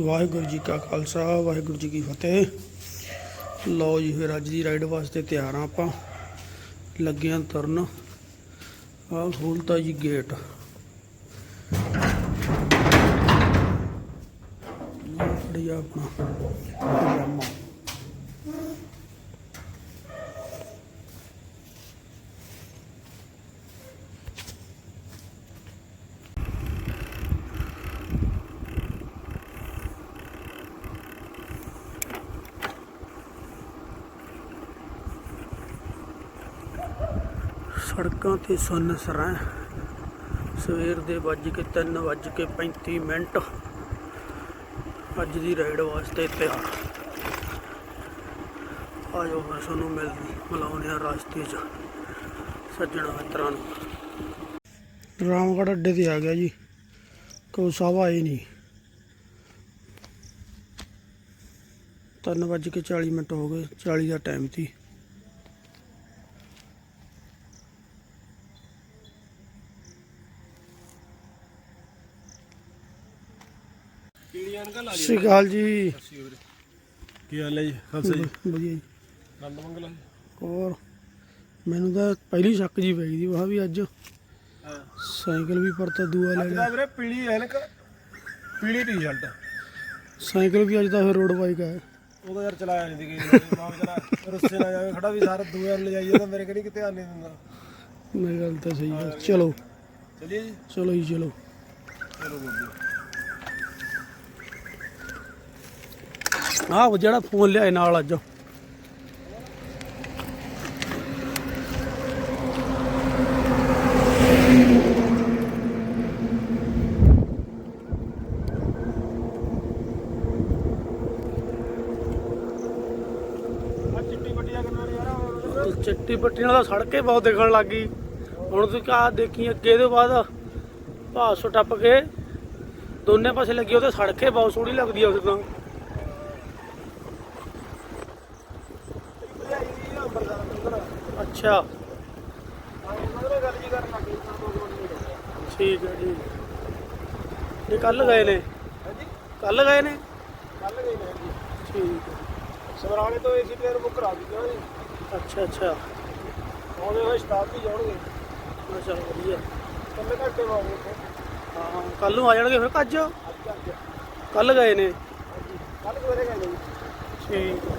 ਵਾਹਿਗੁਰੂ ਜੀ ਕਾ ਖਾਲਸਾ, ਵਾਹਿਗੁਰੂ ਜੀ ਕੀ ਫਤਿਹ। ਲਓ ਜੀ, ਫਿਰ ਅੱਜ ਦੀ ਰਾਈਡ ਵਾਸਤੇ ਤਿਆਰ ਆ ਆਪਾਂ। ਲੱਗੇ ਤਰਨ। ਤੁਰਨ ਆਹ ਖੋਲਤਾ ਜੀ ਗੇਟ ਫੜੀ ਆਪਣਾ। ਪਜਾਮਾ ਸੜਕਾਂ ਤੇ ਸੁੰਨ ਸਵੇਰ ਦੇ ਵੱਜ ਕੇ 3 ਵੱਜ ਕੇ 35 ਮਿੰਟ। ਅੱਜ ਦੀ ਰਾਈਡ ਵਾਸਤੇ ਤਿਆਰ। ਆਜੋ ਮੈਂ ਤੁਹਾਨੂੰ ਮਿਲ ਮਿਲਾਉਂਦੇ ਆ ਰਸਤੇ 'ਚ। ਸੱਜਣਾ ਮਿੱਤਰਾਂ ਨੂੰ। ਰਾਮਗੜ੍ਹ ਅੱਡੇ ਤੇ ਆ ਗਿਆ ਜੀ। ਕੋਈ ਸਾਹਿਬ ਹੀ ਨਹੀਂ। ਤਿੰਨ ਵੱਜ ਕੇ 40 ਮਿੰਟ ਹੋ ਗਏ। 40 ਦਾ ਟਾਈਮ ਸੀ ਪੀੜੀਆਂ ਅਨਕਲ ਆ ਸਤਿ ਸ਼੍ਰੀ ਅਕਾਲ ਜੀ। ਕੀ ਹਾਲ ਹੈ ਜੀ? ਖਾਲਸਾ ਜੀ। ਵਧੀਆ ਜੀ। ਨੰਦ ਮੰਗਲ ਹੈ। ਹੋਰ ਮੈਨੂੰ ਤਾਂ ਪਹਿਲੀ ਸ਼ੱਕ ਜੀ ਪੈ ਗਈ ਦੀ ਵਾਹ ਵੀ ਅੱਜ ਸਾਈਕਲ ਵੀ ਪਰਤਾ ਦੂਆ ਲੈ ਦਾ ਵੀਰੇ ਪੀਲੀ ਐਨਕ ਪੀਲੀ ਟੀ-ਸ਼ਰਟ। ਸਾਈਕਲ ਵੀ ਅੱਜ ਤਾਂ ਫਿਰ ਰੋਡ ਬਾਈਕ ਹੈ। ਉਹਦਾ ਯਾਰ ਚਲਾਇਆ ਨਹੀਂ ਦੀ ਮਾਂ ਰੁੱਸੇ ਨਾ ਜਾਵੇ ਖੜਾ ਵੀ ਸਾਰਾ ਦੂਏ ਨੂੰ ਲਿਜਾਈਏ ਤਾਂ ਮੇਰੇ ਕਿਹੜੀ ਕਿਤੇ ਆ ਨਹੀਂ ਦਿੰਦਾ। ਮੇਰੀ ਗੱਲ ਤਾਂ ਸਹੀ ਹੈ। ਚਲੋ। ਚਲਿਏ ਜੀ। ਚਲੋ ਜੀ ਚਲੋ। ਚਲੋ ਬੋਲੋ। ਆਹ ਜਿਹੜਾ ਫੋਨ ਲਿਆਏ ਨਾਲ ਅੱਜ। ਚਿੱਟੀ ਚਿੱਟੀ ਪੱਟੀ ਨਾਲ ਤਾਂ ਸੜਕੇ ਬਹੁਤ ਦਿਖਣ ਲੱਗ ਗਈ। ਹੁਣ ਤੁਸੀਂ ਕਾ ਦੇਖੀ ਅੱਗੇ ਦੇ ਬਾਅਦ ਭਾਸੋ ਟੱਪ ਕੇ ਦੋਨੇ ਪਾਸੇ ਲੱਗੀ, ਉਹਦੇ ਸੜਕੇ ਬਹੁਤ ਸੋਹਣੀ ਲੱਗਦੀ ਆ ਉਹਦੇ ਤਾਂ ਅੱਛਾ। ਠੀਕ ਹੈ ਜੀ ਇਹ ਕੱਲ ਗਏ ਨੇ? ਹਾਂਜੀ। ਕੱਲ ਗਏ ਨੇ? ਕੱਲ ਗਈ ਨੇ ਜੀ ਠੀਕ ਹੈ। ਸਵਰਾਣੇ ਤੋਂ ਏਸੀ ਪਲੇਅਰ ਬੁੱਕ ਕਰਾ ਦਿੱਤੀ ਜੀ ਅੱਛਾ ਅੱਛਾ। ਆਉਂਦੇ ਹੋਏ ਸਟਾਫ ਵੀ ਜਾਣਗੇ। ਅੱਛਾ ਵਧੀਆ। ਕੱਲੇ ਘੰਟੇ ਉੱਥੇ। ਹਾਂ ਕੱਲ ਨੂੰ ਆ ਜਾਣਗੇ ਫਿਰ ਅੱਜ ਕੱਲ ਗਏ ਨੇ? ਕੱਲ ਸਵੇਰੇ ਗਏ ਨੇ ਠੀਕ ਹੈ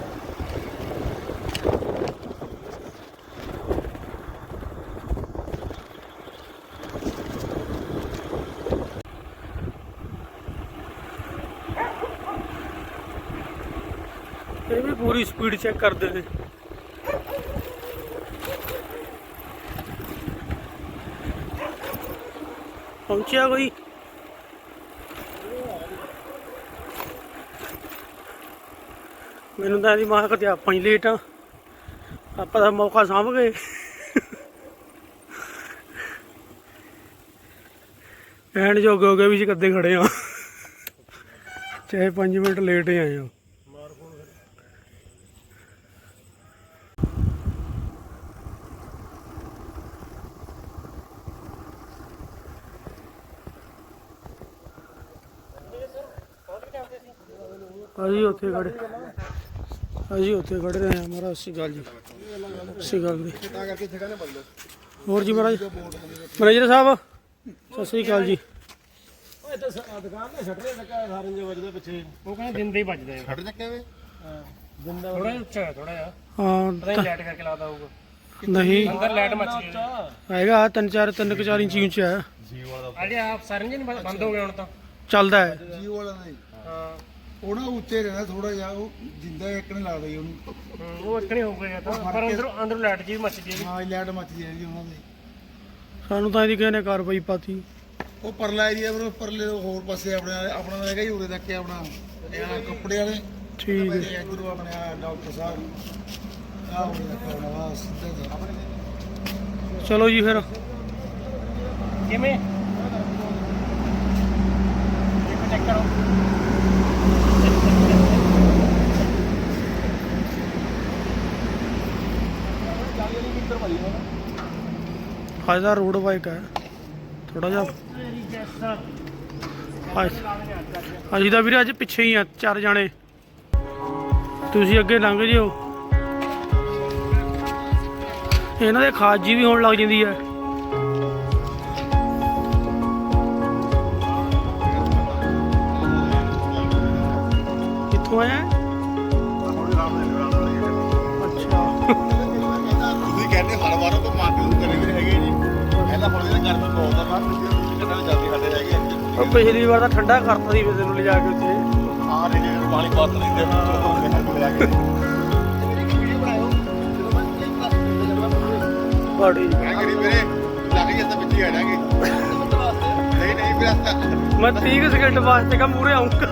ਇਹ ਵੀ ਪੂਰੀ ਸਪੀਡ ਚੈੱਕ ਕਰਦੇ ਨੇ ਪਹੁੰਚਿਆ ਕੋਈ? ਮੈਨੂੰ ਤਾਂ ਇਹਦੀ ਮਾਂ ਕਿਤੇ ਆਪਾਂ ਹੀ ਲੇਟ ਆ। ਆਪਾਂ ਦਾ ਮੌਕਾ ਸਾਂਭ ਗਏ। ਐਂਡ ਜੋਗੇ ਹੋ ਗਏ ਵੀ ਜੀ ਕੱਦੇ ਖੜੇ ਆ। ਚਾਹੇ 5 ਮਿੰਟ ਲੇਟ ਹੀ ਆਏ ਆ। ਉੱਥੇ ਖੜੇ। ਅਸੀਂ ਉੱਥੇ ਖੜੇ ਰਹੇ ਹਾਂ ਮਹਾਰਾਜ ਸ੍ਰੀ ਅਕਾਲ ਜੀ। ਸ੍ਰੀ ਅਕਾਲ ਜੀ ਹੋਰ ਜੀ ਮਹਾਰਾਜ? ਮੈਨੇਜਰ ਸਾਹਿਬ ਸਤਿ ਸ੍ਰੀ ਅਕਾਲ ਜੀ। ਓਏ ਤਾਂ ਸ- ਦੁਕਾਨ ਤੇ ਛੱਡਦੇ ਟੱਕਾ ਸਾਰਨ ਜੋ ਵੱਜਦੇ ਪਿੱਛੇ। ਉਹ ਕਹਿੰਦੇ ਦਿਨ ਦੇ ਹੀ ਵੱਜਦੇ ਆ। ਛੱਡ ਚੱਕੇ ਵੇ? ਦਿੰਦਾ ਥੋੜਾ ਉੱਚਾ ਥੋੜਾ ਜਿਹਾ। ਹਾਂ ਪਤਾ ਨਹੀਂ ਲਾਈਟ ਕਰਕੇ ਲਾਦਾ ਹੋਊਗਾ। ਨਹੀਂ। ਅੰਦਰ ਲਾਈਟ ਮੱਚ ਗਈ ਹੈਗਾ ਤਿੰਨ ਚਾਰ ਤਿੰਨ ਕੁ ਚਾਰ ਇੰਚੀ ਉੱਚਾ ਹੈ। ਅਜੇ ਆਪ ਸਰੰਜਨ ਬੰਦ ਹੋ ਗਏ ਹੁਣ ਤਾਂ। ਚੱਲਦਾ ਹੈ। ਜੀਓ ਵਾਲਾ ਨਹੀਂ। ਹਾਂ। ਉਹ ਨਾ ਉੱਤੇ ਰਹਿਣਾ ਥੋੜਾ ਜਿਹਾ ਉਹ ਜਿੰਦਾ ਇੱਕ ਨੇ ਲਾ ਦਈ ਉਹਨੂੰ। ਉਹ ਇੱਕ ਨਹੀਂ ਹੋਊਗਾ ਜਾਂ ਤਾਂ ਪਰ ਅੰਦਰ ਅੰਦਰ ਲਾਈਟ ਜੀ ਮੱਚ ਗਈ ਹਾਂ ਲਾਈਟ ਮੱਚਦੀ ਰਹਿੰਦੀ ਉਹਨਾਂ ਦੀ। ਸਾਨੂੰ ਤਾਂ ਇਹਦੀ ਕਿਸੇ ਨੇ ਕਾਰਵਾਈ ਪਾਤੀ। ਉਹ ਪਰਲਾ ਏਰੀਆ ਪਰ ਪਰਲੇ ਹੋਰ ਪਾਸੇ ਆਪਣੇ ਆਪਣਾ ਹੈਗਾ ਹੀ ਉਰੇ ਤੱਕ ਹੀ ਆਪਣਾ ਇਹ ਆਹ ਕੱਪੜੇ ਵਾਲੇ। ਠੀਕ ਹੈ। ਇੱਧਰੋਂ ਆਪਣੇ ਆਹ ਡਾਕਟਰ ਸਾਹਿਬ। ਆਹ ਉਰੇ ਤੱਕ ਆਪਣਾ ਵਾ ਸਿੱਧਾ ਜਿਹਾ। ਚਲੋ ਜੀ ਫਿਰ। ਕਿਵੇਂ? ਇੱਕ ਚੈੱਕ ਕਰੋ ਅੱਜ ਦਾ ਰੋਡ ਬਾਈਕ ਹੈ। ਥੋੜਾ ਜਿਹਾ। ਅੱਜ- ਅਸੀਂ ਤਾਂ ਵੀਰੇ ਅੱਜ ਪਿੱਛੇ ਹੀ ਆ ਚਾਰ ਜਾਣੇ। ਤੁਸੀਂ ਅੱਗੇ ਲੰਘ ਜਿਓ। ਇਹਨਾਂ ਦੇ ਖਾਜੀ ਵੀ ਹੋਣ ਲੱਗ ਜਾਂਦੀ ਹੈ। ਕਿੱਥੋਂ ਆਇਆ? ਅੱਛਾ। ਤੁਸੀਂ ਕਹਿੰਦੇ ਹਰ ਵਾਰ ਕਹਿੰਦਾ ਹੁਣ ਜਿਹੜਾ ਗਰਮੀ ਬਹੁਤ ਆ ਬਾਹਰ ਤੁਸੀਂ ਕਹਿੰਦਾ ਜਲਦੀ ਸਾਡੇ ਹੈਗੇ ਉਹ ਪਿਛਲੀ ਵਾਰ ਤਾਂ ਠੰਡਾ ਕਰਤਾ ਸੀ ਫਿਰ ਲਿਜਾ ਕੇ ਉੱਥੇ। ਆ ਰਹੇ ਨੇ ਪਾਣੀ ਬਾਤ ਨਹੀਂ ਬਾੜੀ ਮੈਂ ਕਰੀ ਵੀਰੇ ਲੱਗ ਹੀ ਜਾਂਦਾ ਵਿੱਚ ਹੀ ਆ ਜਾਾਂਗੇ ਨਹੀਂ ਨਹੀਂ ਵੀਰੇ ਮੈਂ 30 ਸਕਿੰਟ ਵਾਸਤੇ ਕਾ ਮੂਰੇ ਆਉਂਗਾ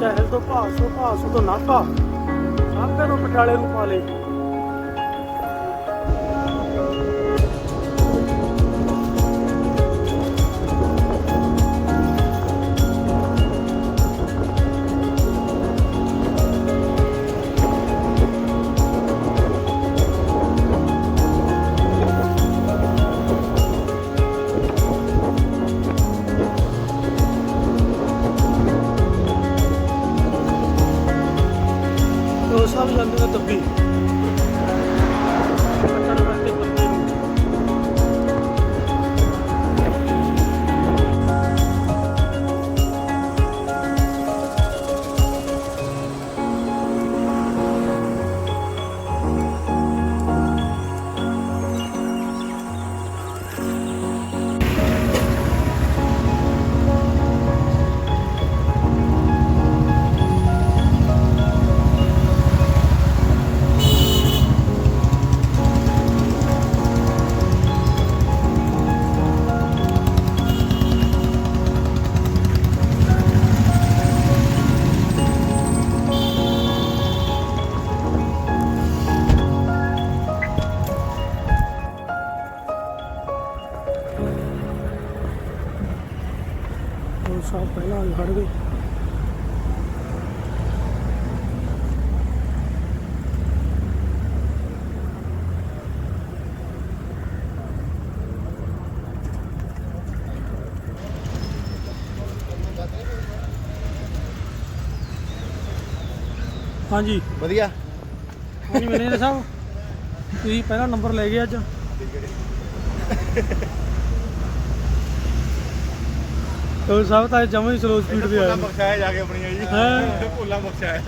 ਚਹਿਲ ਤੋਂ ਭਾਸੋ ਭਾਸੋ ਤੋਂ ਨਾਕਾ। ਨਾਕਾ ਤੋਂ ਪਟਿਆਲੇ ਨੂੰ ਪਾ ਲੇ ਹਾਂਜੀ। ਵਧੀਆ। ਹਾਂਜੀ ਮੈਨੇਜਰ ਸਾਹਿਬ ਤੁਸੀਂ ਪਹਿਲਾ ਨੰਬਰ ਲੈ ਗਏ ਅੱਜ। ਉਹ ਸਭ ਤਾਂ ਜਮਾਂ ਹੀ ਸਲੋ ਸਪੀਡ ਤੇ ਆਇਆ ਬਖਸ਼ਾਇਆ ਜਾ ਕੇ ਆਪਣੀਆਂ ਜੀ। ਹੈਂ? ਭੁੱਲਾ ਬਖਸ਼ਾਇਆ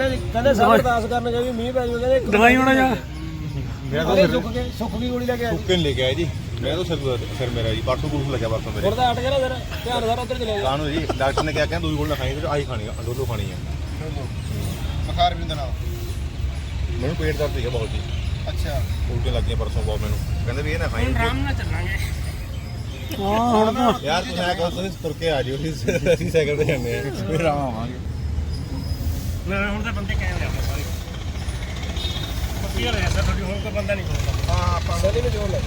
ਕਹਿੰਦੇ ਕਹਿੰਦੇ ਸਭ ਅਰਦਾਸ ਕਰਨ ਗਏ ਵੀ ਮੀਂਹ ਪੈ ਜਾਊ ਕਹਿੰਦੇ ਇੱਕ ਦਵਾਈ ਹੋਣਾ ਜਾ ਮੇਰਾ ਤਾਂ ਸੁੱਕ ਕੇ ਸੁੱਕ ਦੀ ਗੋਲੀ ਲੈ ਕੇ ਆਏ ਸੁੱਕੇ ਨਹੀਂ ਲੈ ਕੇ ਆਇਆ ਜੀ। ਮੇਰਾ ਤਾਂ ਸਿਰ ਸਿਰ ਮੇਰਾ ਜੀ ਪਰਸੋਂ ਗੁਰੂ ਲੱਗਿਆ ਪਰਸੋਂ ਮੇਰੇ। ਹੁਣ ਤਾਂ ਹਟ ਗਿਆ ਨਾ ਫਿਰ ਧਿਆਨ ਸਾਰਾ ਉੱਧਰ ਚਲੇ ਗਿਆ। ਕਾਨੂੰ ਜੀ ਡਾਕਟਰ ਨੇ ਕਿਹਾ ਕਹਿੰਦਾ ਦੂਜੀ ਗੋਲ ਨਾ ਖਾਣੀ ਤੇ ਆਹੀ ਖਾਣੀ ਆ ਦੋ ਦੋ ਖਾਣੀ ਆ। ਬੁਖਾਰ ਵੀ ਨਾਲ। ਮੈਨੂੰ ਪੇਟ ਦਰਦ ਸੀਗਾ ਬਹੁਤ ਜੀ। ਅੱਛਾ। ਉਲਟੀਆਂ ਲੱਗੀਆਂ ਪਰਸੋਂ ਬਹੁਤ ਮੈਨੂੰ। ਕਹਿੰਦੇ ਵੀ ਇਹ ਨਾ ਖਾਈ। ਨਾਲ ਚੱਲਾਂਗੇ। ਹਾਂ ਹੁਣ ਤਾਂ ਯਾਰ ਤੁਸੀਂ ਆ ਕਹੋ ਤੁਸੀਂ ਤੁਰ ਕੇ ਆ ਜਿਓ ਅਸੀਂ ਸਾਈਕਲ ਤੇ ਜਾਂਦੇ ਆ। ਫਿਰ ਆਵਾਂਗੇ। ਮੈਂ ਹੁਣ ਤਾਂ ਬੰਦੇ ਕਹਿ ਰਿਹਾ ਸਾਰੇ। ਪੱਕੀ ਹੋ ਰਿਹਾ ਤੁਹਾਡੀ ਹੁਣ ਕੋਈ ਬੰਦਾ ਨਹੀਂ ਕੋਲ ਹਾਂ ਆਪਾਂ ਸਦੇ ਨੂੰ ਜੋੜ ਲੈ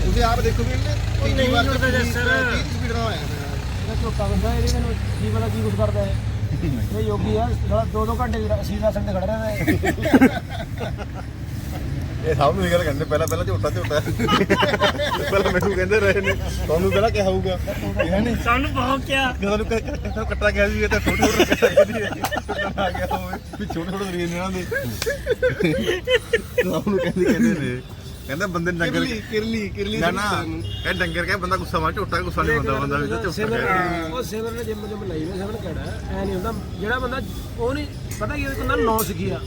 ਤੁਸੀਂ ਆਪ ਦੇਖੋ ਵੀ ਇਹਨੇ ਨਹੀਂ ਜੁੜਦਾ ਜੇ ਸਰ। ਸਪੀਡ ਨਾਲ ਆਇਆ ਇਹਦਾ ਝੋਟਾ ਬੰਦਾ ਇਹਦੇ ਨੂੰ ਕੀ ਪਤਾ ਕੀ ਕੁਝ ਕਰਦਾ ਹੈ। ਇਹ ਯੋਗੀ ਆ ਦੋ ਦੋ ਘੰਟੇ ਅਸੀਰ ਆਸਣ ਤੇ ਖੜਾ ਰਹਿੰਦਾ ਹੈ। ਇਹ ਸਭ ਨੂੰ ਇਹ ਗੱਲ ਕਹਿੰਦੇ ਪਹਿਲਾਂ ਪਹਿਲਾਂ ਝੋਟਾ ਝੋਟਾ ਪਹਿਲਾਂ ਮੈਨੂੰ ਕਹਿੰਦੇ ਰਹੇ ਨੇ। ਤੁਹਾਨੂੰ ਪਹਿਲਾਂ ਕਿਹਾ ਹੋਊਗਾ। ਇਹ ਨਹੀਂ। ਸਾਨੂੰ ਬਹੁਤ ਕਿਹਾ। ਜਦੋਂ ਨੂੰ ਕੱਟਾ ਕੱਟਾ ਗਿਆ ਸੀ ਇਹ ਤਾਂ ਛੋਟੇ ਛੋਟੇ ਕੱਟਾ ਕਹਿੰਦੀ ਆ ਗਿਆ ਹੋਵੇ ਵੀ ਛੋਟੇ ਛੋਟੇ ਸਰੀਰ ਨੇ। ਇਹਨਾਂ ਦੇ ਸਭ ਨੂੰ ਕਹਿੰਦੇ ਕਹਿੰਦੇ ਨੇ। ਕਹਿੰਦਾ ਬੰਦੇ ਨੇ ਡੰਗਰ ਕਿਰਲੀ ਕਿਰਲੀ ਨਾ ਨਾ। ਇਹ ਡੰਗਰ ਕਹੇ ਬੰਦਾ ਗੁੱਸਾ ਮਾਰ ਝੋਟਾ ਗੁੱਸਾ ਨਹੀਂ ਹੁੰਦਾ ਬੰਦਾ ਵੀ ਤਾਂ ਚੁੱਪ ਸੇਵਰ ਕਰ ਉਹ ਸੇਵਰ ਨੇ ਜਿੰਮ ਜਿੰਮ ਲਈ ਵੇ ਸੇਵਰ ਕਿਹੜਾ ਐ ਨਹੀਂ ਹੁੰਦਾ। ਜਿਹੜਾ ਬੰਦਾ ਉਹ ਨਹੀਂ ਪਤਾ ਕੀ ਇੱਕ ਹੁੰਦਾ ਨੌ ਸਿੱਖਿਆ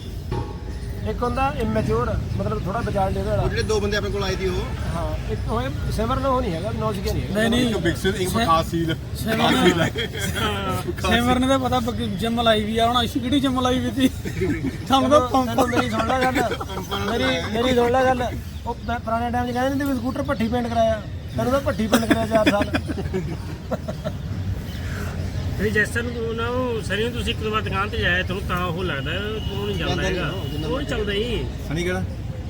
ਇੱਕ ਹੁੰਦਾ ਇਮੈਚੁਰ ਮਤਲਬ ਥੋੜਾ ਬਜਾਲ ਦੇ ਵਾਲਾ। ਜਿਹੜੇ ਦੋ ਬੰਦੇ ਆਪਣੇ ਕੋਲ ਆਏ ਸੀ ਉਹ? ਹਾਂ ਇੱਕ ਉਹ ਸੇਵਰ ਨੂੰ ਉਹ ਨਹੀਂ ਹੈਗਾ ਨੌ ਸਿੱਖਿਆ ਨਹੀਂ ਹੈਗਾ। ਨਹੀਂ ਨਹੀਂ। ਬਿਕਸਰ ਇੱਕ ਖਾਸ ਸੀਲ। ਸੇਵਰ ਨੇ ਤਾਂ ਪਤਾ ਜਿਮ ਲਾਈ ਵੀ ਆ ਹੁਣ ਅਸੀਂ ਕਿਹੜੀ ਜਿਮ ਲਾਈ ਵੀ ਸੀ? ਸਾਨੂੰ ਤਾਂ ਪੰਪ ਤੈਨੂੰ ਮੇਰੀ ਸੁਣ ਲੈ ਗੱਲ। ਮੇਰੀ ਮੇਰੀ ਸੁਣ ਲੈ ਗੱਲ। ਉਹ ਪ- ਪੁਰਾਣੇ ਟਾਈਮ 'ਚ ਕਹਿੰਦੇ ਹੁੰਦੇ ਵੀ ਸਕੂਟਰ ਭੱਠੀ ਪੇਂਟ ਕਰਾਇਆ। ਤੈਨੂੰ ਤਾਂ ਭੱਠੀ ਪੇਂਟ ਕਰਾਇਆ 4 ਸਾਲ। ਵੀ ਜੈਸਾ ਨੂੰ ਨਾ ਉਹ ਸਰੀ ਨੂੰ ਤੁਸੀਂ ਇੱਕ ਦੋ ਵਾਰ ਦੁਕਾਨ ਤੇ ਜਾਇਆ ਤੁਹਾਨੂੰ ਤਾਂ ਉਹ ਲੱਗਦਾ ਉਹ ਨਹੀਂ ਚੱਲਦਾ ਹੈਗਾ। ਉਹ ਨਹੀਂ ਚੱਲਦਾ ਹੀ ਸਣੀ ਕਿਹੜਾ?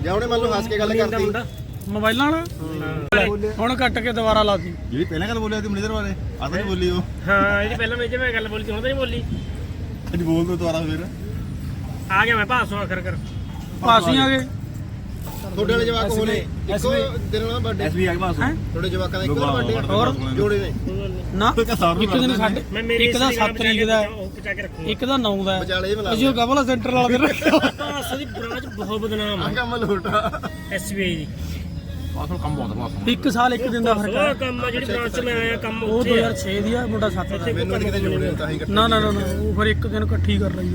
ਜਾਂ ਉਹਨੇ ਮੰਨ ਲਓ ਹੱਸ ਕੇ ਗੱਲ ਦਾ ਕਰਤੀ। ਮੁੰਡਾ। ਮੋਬਾਈਲਾਂ ਵਾਲਾ? ਹੁਣ ਕੱਟ ਕੇ ਦੁਬਾਰਾ ਲਾਤੀ ਜਿਹੜੀ ਪਹਿਲਾਂ ਗੱਲ ਬੋਲਿਆ ਸੀ ਮਨੇਜਰ ਬਾਰੇ ਆ ਤਾਂ ਨਹੀਂ ਬੋਲੀ ਉਹ। ਹਾਂ ਇਹਦੀ ਪਹਿਲਾਂ ਮੈਂ ਜੇ ਮੈਂ ਗੱਲ ਬੋਲੀ ਸੀ ਹੁਣ ਤਾਂ ਨਹੀਂ ਬੋਲੀ। ਅੱਜ ਬੋਲ ਦੋ ਦੁਬਾਰਾ ਫਿਰ। ਆ ਗਿਆ ਮੈਂ ਭਾਸੋ ਆਖਰ ਕਰ। ਪਾਸੀ ਆ ਗਏ। ਤੁਹਾਡੇ ਵਾਲੇ ਜਵਾਕ ਹੋਣੇ ਇੱਕੋ ਦਿਨ ਨਾਲ ਬਰਥਡੇ ਐਸਬੀ ਆ ਕੇ ਬਾਸ ਤੁਹਾਡੇ ਜਵਾਕਾਂ ਦਾ ਇੱਕੋ ਬਰਥਡੇ ਹੋਰ ਜੋੜੇ ਨੇ। ਨਾ। ਇੱਕ ਦਿਨ ਸਾਡੇ ਇੱਕ ਦਾ ਇਸ ਜਗ੍ਹਾ 7 ਤਰੀਕ ਦਾ ਇੱਕ ਦਾ 9 ਦਾ ਅਸੀਂ ਉਹ ਗਵਲਾ ਸੈਂਟਰ ਵਾਲਾ ਦਿਨ ਰੱਖਿਆ ਦੀ ਬ੍ਰਾਂਚ ਬਹੁਤ ਬਦਨਾਮ ਹੈ ਕੰਮ ਲੋਟਾ ਐਸਬੀਆਈ ਦੀ। ਬਾਸ ਨੂੰ ਕੰਮ ਬਹੁਤ ਬਾਸ ਇੱਕ ਸਾਲ ਇੱਕ ਦਿਨ ਦਾ ਫ਼ਰਕ ਹੈ ਕੰਮ ਆ ਜਿਹੜੀ ਬ੍ਰਾਂਚ 'ਚ ਮੈਂ ਆਇਆ ਕੰਮ ਉਹ ਉੱਥੇ ਆ। 2006 ਦੀ ਆ ਮੁੰਡਾ 7 ਦਾ। ਮੈਨੂੰ ਨਹੀਂ ਕਿਤੇ ਜੋੜੇ ਤਾਂ ਹੀ ਨਾ ਨਾ ਨਾ, ਉਹ ਫਿਰ ਇੱਕ ਦਿਨ ਇਕੱਠੀ ਕਰ ਲਈ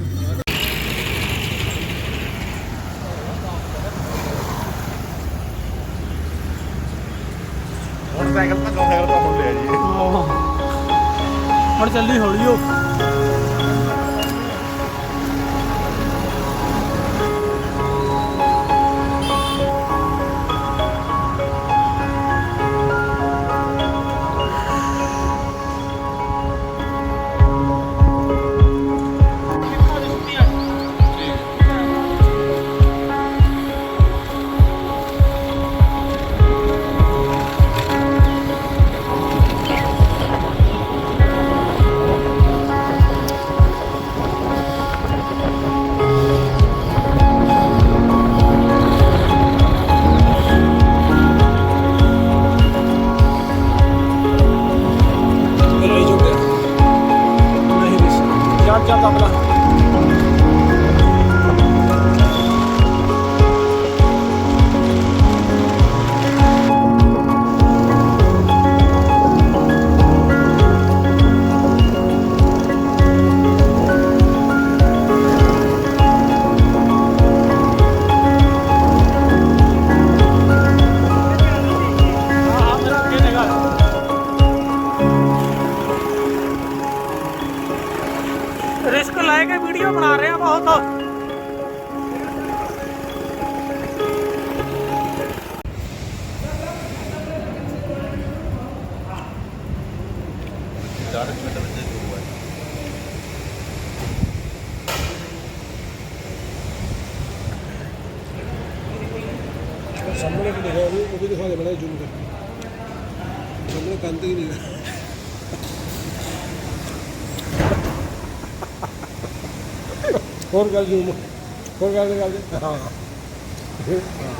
ਸਾਈਕਲ ਤਾਂ ਸਾਈਕਲ ਤਾਂ ਹੁਣ ਲਿਆ ਜੀ। ਹੁਣ ਚੱਲੀ ਹੌਲੀ ਉਹ ਹੋਰ ਗੱਲ ਜ਼ੂਮ ਹੋਰ ਗੱਲ ਗੱਲ ਹਾਂ।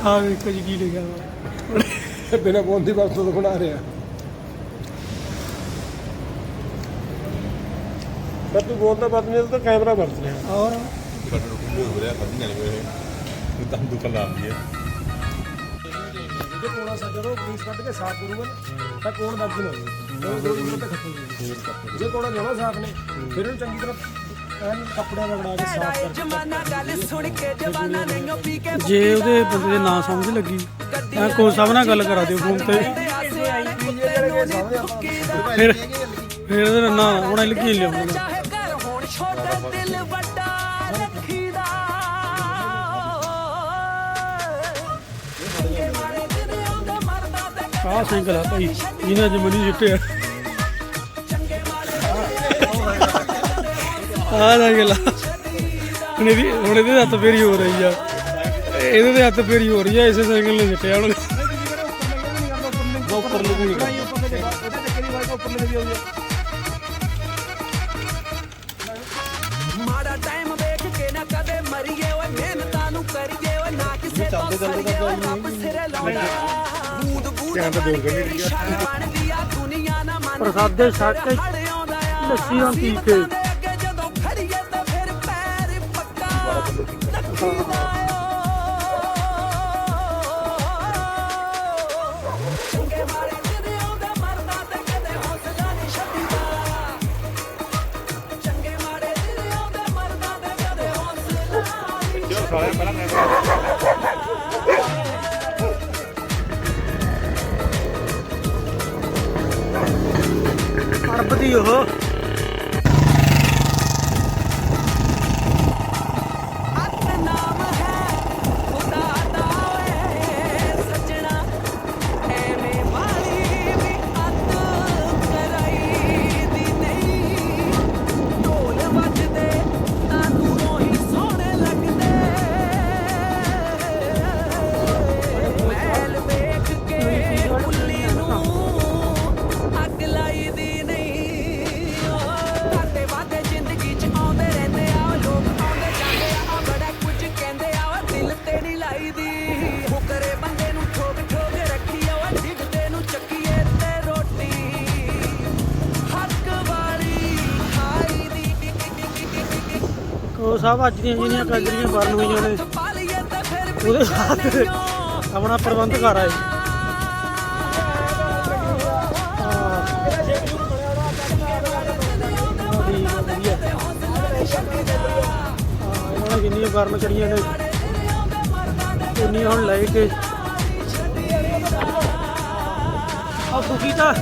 ਆ ਵੇਖੋ ਜੀ ਕੀ ਲਿਖਿਆ ਵਾ। ਬਿਨਾ ਫੋਨ ਦੀ ਵਰਤੋਂ ਤੋਂ ਬਣਾ ਰਿਹਾ। ਪਰ ਤੂੰ ਬੋਲਦਾ ਬਾਤ ਨਹੀਂ ਤਾਂ ਕੈਮਰਾ ਵਰਤ ਰਿਹਾ। ਔਰ ਕੱਟ ਰੁਕ ਹੋ ਰਿਹਾ ਕਦੀ ਨਹੀਂ ਹੋਏ ਇਹ। ਤਾਂ ਦੁਕਾਨ ਲਾ ਦੀ ਹੈ। ਜੇ ਕੋਣਾ ਸਾ ਜਦੋਂ ਪੀਸ ਕੱਢ ਕੇ ਸਾਫ਼ ਕਰੂਗਾ ਨਾ, ਤਾਂ ਕੋਣ ਦਰਜ ਨਾ ਹੋਵੇ ਦੋ ਦੋ ਜੇ ਕੋਣਾ ਜਮਾ ਸਾਫ਼ ਨੇ ਫਿਰ ਉਹਨੂੰ ਚੰਗੀ ਤਰ੍ਹਾਂ ਕੱਪੜੇ ਰਗੜਾ ਕੇ ਸਾਫ਼ ਕਰਕੇ ਜਮਾਨਾ ਗੱਲ ਸੁਣ ਕੇ ਜਵਾਨਾ ਨਹੀਂ ਪੀ ਕੇ ਜੇ ਉਹਦੇ ਬੰਦੇ ਦੇ ਨਾਂ ਸਮਝ ਲੱਗੀ ਐ ਕੋਲ ਸਾਹਿਬ ਨਾਲ ਗੱਲ ਕਰਾ ਦਿਓ ਫੋਨ ਤੇ। ਫਿਰ ਫਿਰ ਇਹਦਾ ਨਾਂ ਹੁਣ ਲਿਖੀ ਲਿਆਉਂਗਾ ਚਾਹੇ ਘਰ ਹੋਣ ਛੋਟਾ ਦਿਲ ਵੱਡਾ ਰੱਖੀਦਾ। ਚੰਗੇ ਆਹ ਸਾਈਕਲ ਆ ਹੁਣ ਇਹਦੀ ਹੁਣ ਇਹਦੇ ਹੱਥ ਫੇਰੀ ਹੋ ਰਹੀ ਆ। ਇਹਦੇ ਤੇ ਹੱਥ ਫੇਰੀ ਹੋ ਰਹੀ ਆ ਇਸੇ ਸਾਈਕਲ ਨੇ ਜਿੱਤਿਆ ਹੁਣ। ਉੱਪਰ ਲੱਗੀ ਨਹੀਂ ਮਾੜਾ ਟਾਈਮ ਵੇਖ ਕੇ ਨਾ ਕਦੇ ਮਰੀਏ ਓਏ ਮਿਹਨਤਾਂ ਨੂੰ ਕਰੀਏ ਓਏ ਨਾ ਕਿਸੇ ਤੋਂ ਸਰੀਏ ਓਏ ਰੱਬ ਸਿਰੇ ਲਾਉਂਦਾ। ਬੂੰਦ ਬੂੰਦ ਆ। ਪ੍ਰਸਾਦੇ ਛਕ ਲੱਸੀ ਨਾਲ ਪੀ ਕੇ। 诶呦呵 ਸਾਹਿਬ, ਅੱਜ ਦੀਆਂ ਜਿਹੜੀਆਂ ਕਾਜਰੀਆਂ ਬਰਨ ਹੋਈਆਂ ਨੇ, ਉਹਦੇ ਸਾਥ ਆਪਣਾ ਪ੍ਰਬੰਧ ਕਰ ਆਏ। ਇਹਨਾਂ ਜਿੰਨੀਆਂ ਬਰਨ ਕਰੀਆਂ ਨੇ। ਉਨੀਆਂ ਹੁਣ ਲੈ ਕੇ। ਆ ਸੁਖੀ ਤਾਂ,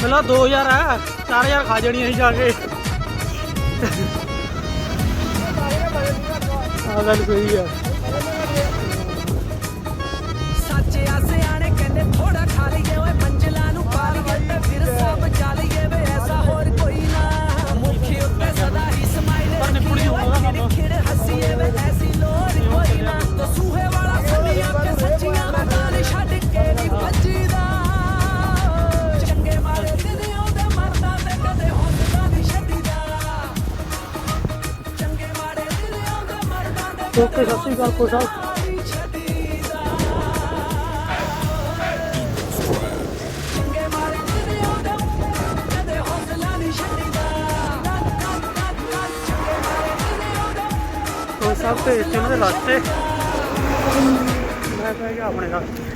ਪਹਿਲਾਂ 2000 ਆ 4000 ਖਾ ਜਾਣੀਆਂ ਸੀ ਜਾ ਕੇ। ਆ ਗੱਲ ਸਹੀ ਆ ਸੱਚ ਆ ਸਿਆਣੇ ਕਹਿੰਦੇ ਥੋੜਾ ਖਾ ਲਈਏ, ਓਏ ਮੰਜ਼ਲਾਂ ਨੂੰ ਪਾ ਲਈਏ ਤੇ ਫਿਰ ਸਭ ਚਾ ਲਈਏ ਵੇ। ਓਕੇ ਸਤਿ ਸ਼੍ਰੀ ਅਕਾਲ ਕੋ ਸਾਹਿਬ ਭੇਜ ਤੇ ਉਹਨਾਂ ਦੇ ਰਸਤੇ ਮੈਂ ਕਹਿ ਗਿਆ ਆਪਣੇ ਰਸਤੇ